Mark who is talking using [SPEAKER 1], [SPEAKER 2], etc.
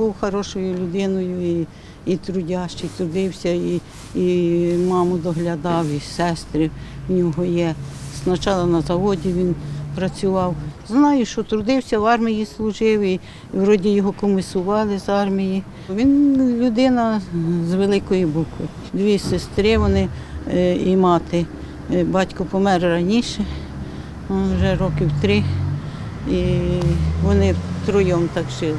[SPEAKER 1] був хорошою людиною і, і трудящий, трудився, і, і маму доглядав, і сестри в нього є. Спочатку на заводі він працював. Знаю, що трудився, в армії служив, і вроді його комісували з армії. Він людина з великої букви. Дві сестри вони е, і мати. Е, Батько помер раніше, ну, вже років три, і вони втроєм так жили.